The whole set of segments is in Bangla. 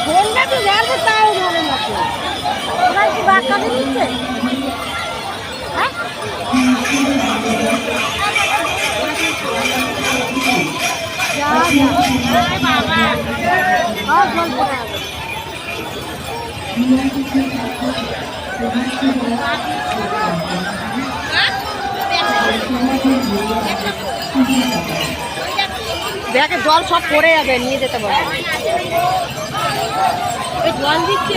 ফোনটা তো যার তাও ধরে না। ওরা কি বাচ্চা দিচ্ছে ব্যাগে জল সব পড়ে যাবে নিয়ে যেতে পারবে জল দিচ্ছে?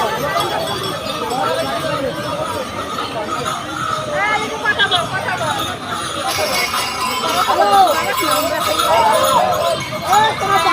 তোমার